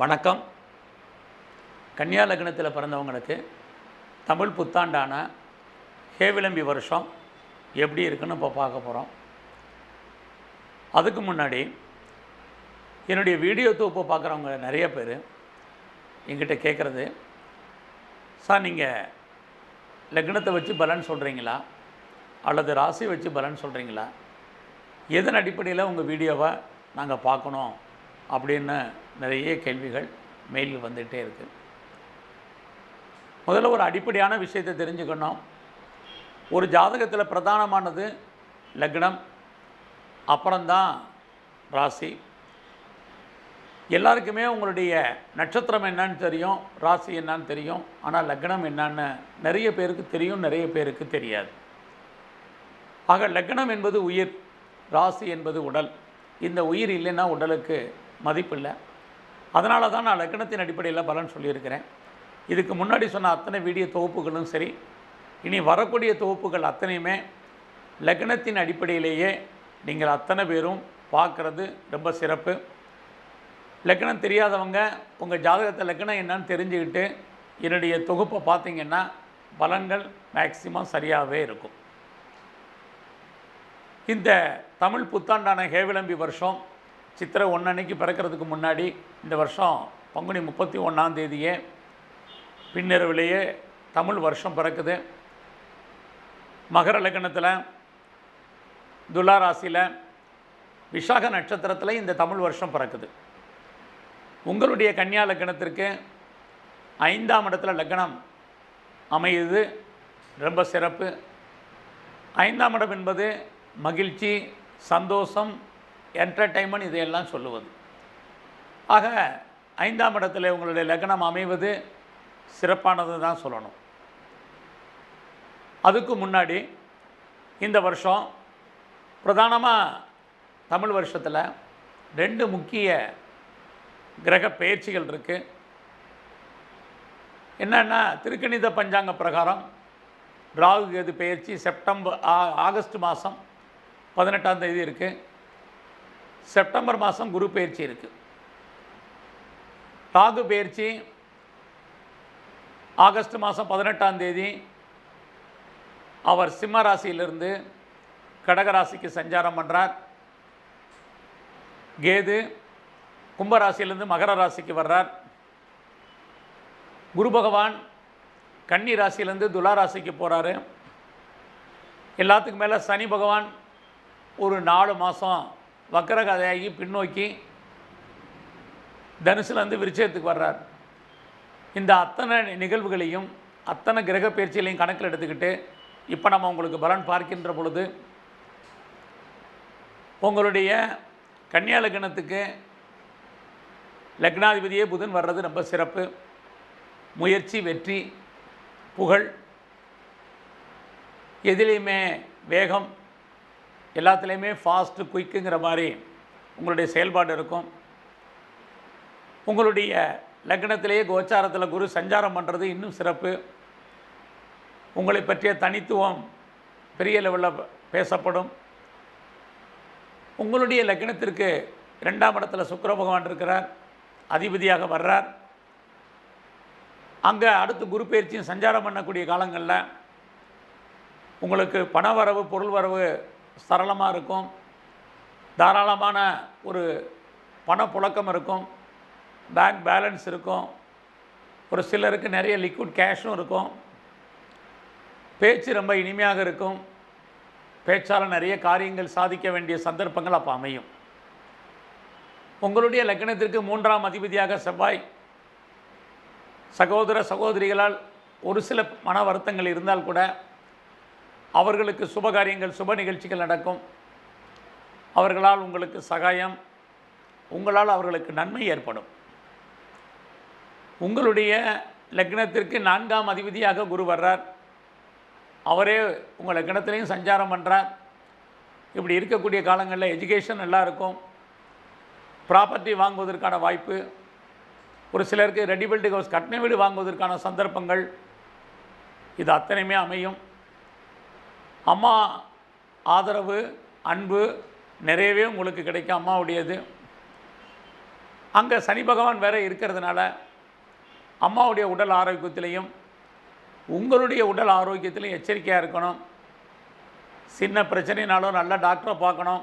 வணக்கம். கன்னியா லக்னத்தில் பிறந்தவங்களுக்கு தமிழ் புத்தாண்டான ஹேவிளம்பி வருஷம் எப்படி இருக்குன்னு இப்போ பார்க்க போகிறோம் அதுக்கு முன்னாடி என்னுடைய வீடியோ தொகுப்பு பார்க்குறவங்க நிறைய பேர் என்கிட்ட கேட்குறது சார் நீங்கள் லக்னத்தை வச்சு பலன் சொல்கிறீங்களா அல்லது ராசி வச்சு பலன் சொல்கிறீங்களா எதன் அடிப்படையில் உங்கள் வீடியோவை நாங்கள் பார்க்கணும்? அப்படின்னு நிறைய கேள்விகள் மெயிலில் வந்துகிட்டே இருக்குது முதல்ல ஒரு அடிப்படையான விஷயத்தை தெரிஞ்சுக்கணும். ஒரு ஜாதகத்தில் பிரதானமானது லக்னம் அப்புறம்தான் ராசி. எல்லாருக்குமே உங்களுடைய நட்சத்திரம் என்னன்னு தெரியும் ராசி என்னன்னு தெரியும் ஆனால் லக்னம் என்னன்னு நிறைய பேருக்கு தெரியும் நிறைய பேருக்கு தெரியாது. ஆக லக்னம் என்பது உயிர் ராசி என்பது உடல். இந்த உயிர் இல்லைன்னா உடலுக்கு மதிப்பில்லை. அதனால தான் நான் லக்னத்தின் அடிப்படையில் பலன் சொல்லியிருக்கிறேன். இதுக்கு முன்னாடி சொன்ன அத்தனை வீடியோ தொகுப்புகளும் சரி இனி வரக்கூடிய தொகுப்புகள் அத்தனையுமே லக்னத்தின் அடிப்படையிலேயே நீங்கள் அத்தனை பேரும் பார்க்குறது ரொம்ப சிறப்பு. லக்னம் தெரியாதவங்க உங்கள் ஜாதகத்தை லக்னம் என்னன்னு தெரிஞ்சுக்கிட்டு என்னுடைய தொகுப்பை பார்த்தீங்கன்னா பலன்கள் மேக்சிமம் சரியாகவே இருக்கும். இந்த தமிழ் புத்தாண்டான ஹேவிளம்பி வருஷம் சித்திரை ஒன்றன்னைக்கு பிறக்கிறதுக்கு முன்னாடி இந்த வருஷம் பங்குனி முப்பத்தி ஒன்றாம் தேதியே பின்னிரவிலேயே தமிழ் வருஷம் பிறக்குது. மகர லக்னத்தில் துலா ராசியில் விஷாக நட்சத்திரத்தில் இந்த தமிழ் வருஷம் பிறக்குது. உங்களுடைய கன்னியா லக்னத்திற்கு ஐந்தாம் இடத்துல லக்னம் அமையுது. ரொம்ப சிறப்பு. ஐந்தாம் இடம் என்பது மகிழ்ச்சி சந்தோஷம் என்டர்டைன்மெண்ட் இதையெல்லாம் சொல்லுவது. ஆக ஐந்தாம் இடத்துல உங்களுடைய லக்னம் அமைவது சிறப்பானது தான் சொல்லணும். அதுக்கு முன்னாடி இந்த வருஷம் பிரதானமாக தமிழ் வருஷத்தில் ரெண்டு முக்கிய கிரக பயிற்சிகள் இருக்குது என்னென்னா திருக்கணித பஞ்சாங்க பிரகாரம் ராகு கேது பயிற்சி செப்டம்பர் ஆ- ஆகஸ்ட் மாதம் பதினெட்டாம் தேதி இருக்குது செப்டம்பர் மாதம் குரு பயிற்சி இருக்குது ராகு பெயர்ச்சி ஆகஸ்ட் மாதம் பதினெட்டாம் தேதி அவர் சிம்ம ராசியிலிருந்து கடகராசிக்கு சஞ்சாரம் பண்ணுறார் கேது கும்பராசியிலிருந்து மகர ராசிக்கு வர்றார். குரு பகவான் கன்னி ராசியிலேருந்து துலா ராசிக்கு போகிறாரு எல்லாத்துக்கும் மேலே சனி பகவான் ஒரு நாலு மாதம் வக்கரகதையாகி பின்னோக்கி தனுசுலேருந்து விருச்சயத்துக்கு வர்றார். இந்த அத்தனை நிகழ்வுகளையும் அத்தனை கிரக பயிற்சிகளையும் கணக்கில் எடுத்துக்கிட்டு இப்போ நம்ம உங்களுக்கு பலன் பார்க்கின்ற பொழுது உங்களுடைய கன்னியா லக்னத்துக்கு லக்னாதிபதியே புதன் வர்றது ரொம்ப சிறப்பு. முயற்சி வெற்றி புகழ் எதுலேயுமே வேகம் எல்லாத்துலேயுமே ஃபாஸ்ட்டு குயிக்குங்கிற மாதிரி உங்களுடைய செயல்பாடு இருக்கும். உங்களுடைய லக்னத்திலேயே கோச்சாரத்தில் குரு சஞ்சாரம் பண்ணுறது இன்னும் சிறப்பு. உங்களை பற்றிய தனித்துவம் பெரிய லெவலில் பேசப்படும். உங்களுடைய லக்னத்திற்கு ரெண்டாம் இடத்துல சுக்கர பகவான் இருக்கிறார். அதிபதியாக வர்றார். அங்கே அடுத்து குரு பயிற்சியும் சஞ்சாரம் பண்ணக்கூடிய காலங்களில் உங்களுக்கு பண வரவு பொருள் வரவு சரளமாக இருக்கும் தாராளமான ஒரு பணப்புழக்கம் இருக்கும். பேங்க் பேலன்ஸ் இருக்கும். ஒரு சிலருக்கு நிறைய லிக்விட் கேஷும் இருக்கும். பேச்சு ரொம்ப இனிமையாக இருக்கும். பேச்சால் நிறைய காரியங்கள் சாதிக்க வேண்டிய சந்தர்ப்பங்கள் அப்போ அமையும். உங்களுடைய லக்னத்திற்கு மூன்றாம் அதிபதியாக செவ்வாய் சகோதர சகோதரிகளால் ஒரு சில மன வருத்தங்கள் இருந்தால் கூட அவர்களுக்கு சுபகாரியங்கள் சுப நிகழ்ச்சிகள் நடக்கும். அவர்களால் உங்களுக்கு சகாயம் உங்களால் அவர்களுக்கு நன்மை ஏற்படும். உங்களுடைய லக்னத்திற்கு நான்காம் அதிபதியாக குரு வர்றார். அவரே உங்கள் லக்னத்திலையும் சஞ்சாரம் பண்ணுறார் இப்படி இருக்கக்கூடிய காலங்களில் எஜுகேஷன் நல்லா இருக்கும். ப்ராப்பர்ட்டி வாங்குவதற்கான வாய்ப்பு. ஒரு சிலருக்கு ரெடி ஹவுஸ் கட்டின வீடு வாங்குவதற்கான சந்தர்ப்பங்கள். இது அத்தனையுமே அமையும். அம்மா ஆதரவு அன்பு நிறையவே உங்களுக்கு கிடைக்கும் அம்மாவுடையது. அங்கே சனி பகவான் வேற இருக்கிறதுனால அம்மாவுடைய உடல் ஆரோக்கியத்திலையும் உங்களுடைய உடல் ஆரோக்கியத்திலையும் எச்சரிக்கையாக இருக்கணும். சின்ன பிரச்சனைனாலும் நல்ல டாக்டரை பார்க்கணும்.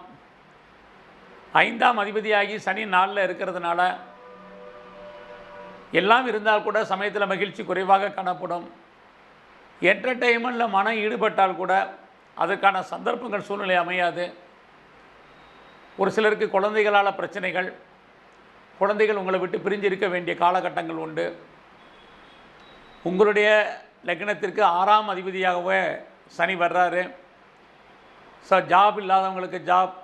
ஐந்தாம் அதிபதியாகி சனி நாளில் இருக்கிறதுனால எல்லாம் இருந்தால் கூட சமயத்தில் மகிழ்ச்சி குறைவாக காணப்படும். என்டர்டெயின்மெண்ட்டில் மனம் ஈடுபட்டால் கூட அதற்கான சந்தர்ப்பங்கள் சூழ்நிலை அமையாது. ஒரு சிலருக்கு குழந்தைகளால் பிரச்சனைகள் குழந்தைகள் உங்களை விட்டு பிரிஞ்சு இருக்க வேண்டிய காலகட்டங்கள் உண்டு. உங்களுடைய லக்னத்திற்கு ஆறாம் அதிபதியாகவே சனி வர்றாரு. ஸோ ஜாப் இல்லாதவங்களுக்கு ஜாப்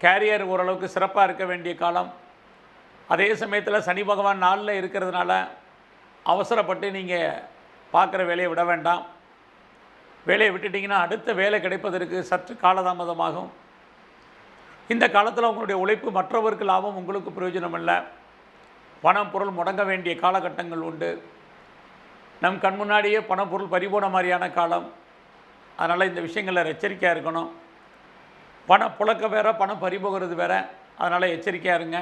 கேரியர் ஓரளவுக்கு சிறப்பாக இருக்க வேண்டிய காலம். அதே சமயத்தில் சனி பகவான் நாளில் இருக்கிறதுனால அவசரப்பட்டு நீங்கள் பார்க்குற வேலையை விட வேண்டாம். வேலையை விட்டுட்டிங்கன்னா அடுத்த வேலை கிடைப்பதற்கு சற்று காலதாமதமாகும். இந்த காலத்தில் உங்களுடைய உழைப்பு மற்றவருக்கு லாபம் உங்களுக்கு பிரயோஜனம் இல்லை பணம் பொருள் முடங்க வேண்டிய காலகட்டங்கள் உண்டு. நம் கண் முன்னாடியே பணம் பொருள் பறிபோன மாதிரியான காலம். அதனால் இந்த விஷயங்களில் எச்சரிக்கையாக இருக்கணும். பணம் புழக்க வேற பணம் பறிபோகிறது வேற. அதனால் எச்சரிக்கையாக இருங்க.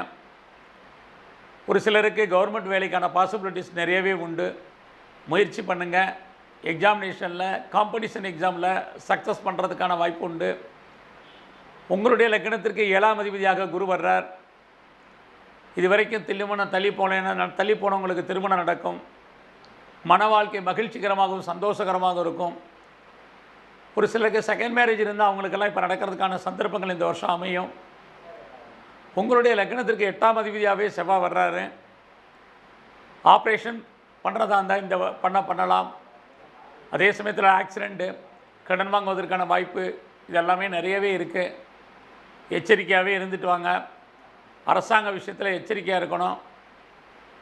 ஒரு சிலருக்கு கவர்மெண்ட் வேலைக்கான பாசிபிலிட்டிஸ் நிறையவே உண்டு. முயற்சி பண்ணுங்கள் எக்ஸாமினேஷனில் காம்படிஷன் எக்ஸாமில் சக்ஸஸ் பண்ணுறதுக்கான வாய்ப்பு உண்டு. உங்களுடைய லக்கணத்திற்கு ஏழாம் அதிபதியாக குரு வர்றார். இது வரைக்கும் திருமணம் தள்ளி போனேன்னா தள்ளி போனவங்களுக்கு திருமணம் நடக்கும். மன வாழ்க்கை மகிழ்ச்சிகரமாகவும் சந்தோஷகரமாகவும் இருக்கும். ஒரு சிலருக்கு செகண்ட் மேரேஜ் இருந்தால் அவங்களுக்கெல்லாம் இப்போ நடக்கிறதுக்கான சந்தர்ப்பங்கள் இந்த வருஷம் அமையும். உங்களுடைய லக்னத்திற்கு எட்டாம் அதிபதியாகவே செவ்வாய் வர்றாரு. ஆப்ரேஷன் பண்ணுறதா இருந்தால் இந்த பண்ண பண்ணலாம். அதே சமயத்தில் ஆக்சிடெண்ட்டு கடன் வாங்குவதற்கான வாய்ப்பு இதெல்லாமே நிறையவே இருக்குது எச்சரிக்கையாகவே இருந்துட்டு வாங்க. அரசாங்க விஷயத்தில் எச்சரிக்கையாக இருக்கணும்.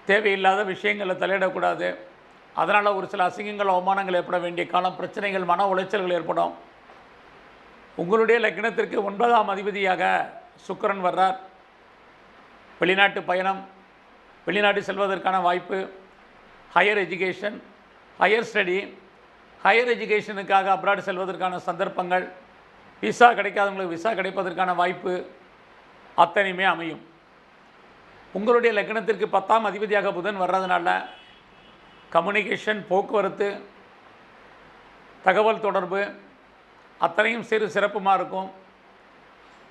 தேவையில்லாத விஷயங்களில் தலையிடக்கூடாது. அதனால் ஒரு சில அசிங்கங்கள் அவமானங்கள் ஏற்பட வேண்டிய காலம் பிரச்சனைகள் மன உளைச்சல்கள் ஏற்படும். உங்களுடைய லக்னத்திற்கு ஒன்பதாம் அதிபதியாக சுக்கரன் வர்றார். வெளிநாட்டு பயணம் வெளிநாட்டு செல்வதற்கான வாய்ப்பு higher education higher study higher எஜுகேஷனுக்காக abroad செல்வதற்கான சந்தர்ப்பங்கள் விசா கிடைக்காதவங்களுக்கு விசா கிடைப்பதற்கான வாய்ப்பு அத்தனையுமே அமையும். உங்களுடைய லக்னத்திற்கு பத்தாம் அதிபதியாக புதன் வர்றதுனால கம்யூனிகேஷன் போக்குவரத்து தகவல் தொடர்பு அத்தனையும் சிறு சிறப்புமாக இருக்கும்.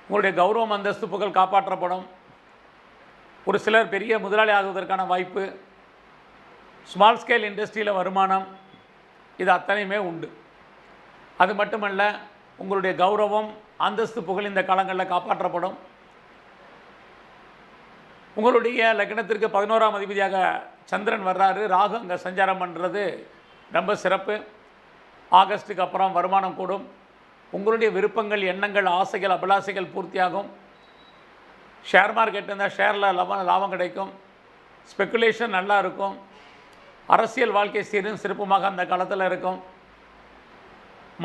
உங்களுடைய கௌரவம் அந்தஸ்து புகழ் காப்பாற்றப்படும். ஒரு சிலர் பெரிய முதலாளி ஆகுவதற்கான வாய்ப்பு. ஸ்மால் ஸ்கேல் இண்டஸ்ட்ரியில் வருமானம். இது அத்தனையுமே உண்டு. அது மட்டுமல்ல உங்களுடைய கௌரவம் அந்தஸ்து புகழ் இந்த காலங்களில் காப்பாற்றப்படும். உங்களுடைய லக்னத்திற்கு பதினோராம் அதிபதியாக சந்திரன் வர்றாரு. ராகு அங்கே சஞ்சாரம் பண்ணுறது ரொம்ப சிறப்பு. ஆகஸ்ட்டுக்கு அப்புறம் வருமானம் கூடும். உங்களுடைய விருப்பங்கள் எண்ணங்கள் ஆசைகள் அபிலாசைகள் பூர்த்தியாகும். ஷேர் மார்க்கெட் இருந்தால் ஷேரில் லாபம் லாபம் கிடைக்கும். ஸ்பெக்குலேஷன் நல்லா இருக்கும். அரசியல் வாழ்க்கை சீரும் சிறப்புமாக அந்த காலத்தில் இருக்கும்.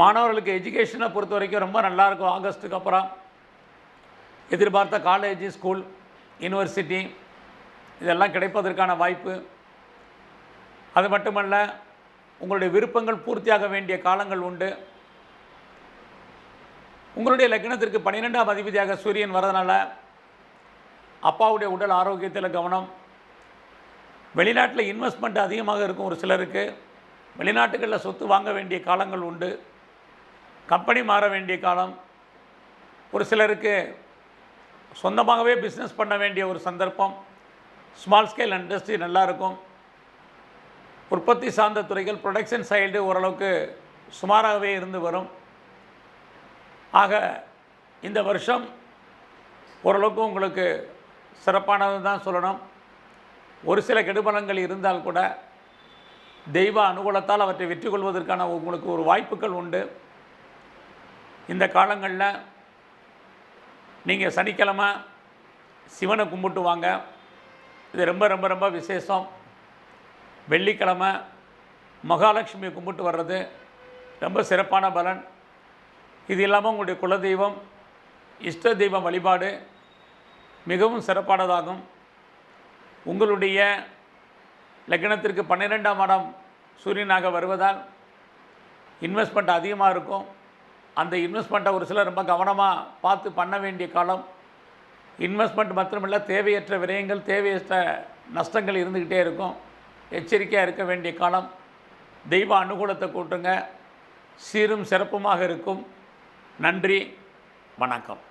மாணவர்களுக்கு எஜுகேஷனை பொறுத்த வரைக்கும் ரொம்ப நல்லாயிருக்கும் ஆகஸ்ட்டுக்கு அப்புறம் எதிர்பார்த்த காலேஜ் ஸ்கூல் யூனிவர்சிட்டி இதெல்லாம் கிடைப்பதற்கான வாய்ப்பு. அது மட்டுமல்ல உங்களுடைய விருப்பங்கள் பூர்த்தியாக வேண்டிய காலங்கள் உண்டு. உங்களுடைய லக்னத்திற்கு பன்னிரெண்டாம் அதிபதியாக சூரியன் வரதுனால அப்பாவுடைய உடல் ஆரோக்கியத்தில் கவனம். வெளிநாட்டில் இன்வெஸ்ட்மெண்ட் அதிகமாக இருக்கும் ஒரு சிலருக்கு. வெளிநாட்டுகளில் சொத்து வாங்க வேண்டிய காலங்கள் உண்டு. கம்பெனி மாற வேண்டிய காலம். ஒரு சிலருக்கு சொந்தமாகவே பிஸ்னஸ் பண்ண வேண்டிய ஒரு சந்தர்ப்பம். ஸ்மால் ஸ்கேல் இண்டஸ்ட்ரி நல்லாயிருக்கும் உற்பத்தி சார்ந்த துறைகள் ப்ரொடக்ஷன் சைடு ஓரளவுக்கு சுமாராகவே இருந்து வரும். ஆக இந்த வருஷம் ஓரளவுக்கு உங்களுக்கு சிறப்பானது தான் சொல்லணும். ஒரு சில கெடுபலங்கள் இருந்தால் கூட தெய்வ அனுகூலத்தால் அவற்றை வெற்றி கொள்வதற்கான உங்களுக்கு ஒரு வாய்ப்புகள் உண்டு. இந்த காலங்களில் நீங்கள் சனிக்கிழமை சிவனை கும்பிட்டு வாங்க. இது ரொம்ப ரொம்ப ரொம்ப விசேஷம். வெள்ளிக்கிழமை மகாலட்சுமியை கும்பிட்டு வர்றது ரொம்ப சிறப்பான பலன். இது இல்லாமல் உங்களுடைய குலதெய்வம் இஷ்ட தெய்வம் வழிபாடு மிகவும் சிறப்பானதாகும். உங்களுடைய லக்னத்திற்கு பன்னிரெண்டாம் இடம் சூரியனாக வருவதால் இன்வெஸ்ட்மெண்ட் அதிகமாக இருக்கும். அந்த இன்வெஸ்ட்மெண்ட்டை ஒரு சிலர் ரொம்ப கவனமாக பார்த்து பண்ண வேண்டிய காலம். இன்வெஸ்ட்மெண்ட் மாத்திரமில்ல தேவையற்ற விரயங்கள் தேவையற்ற நஷ்டங்கள் இருந்துக்கிட்டே இருக்கும். எச்சரிக்கையாக இருக்க வேண்டிய காலம். தெய்வ அனுகூலத்தை கூட்டுங்க. சீரும் சிறப்புமாக இருக்கும். நன்றி. வணக்கம்.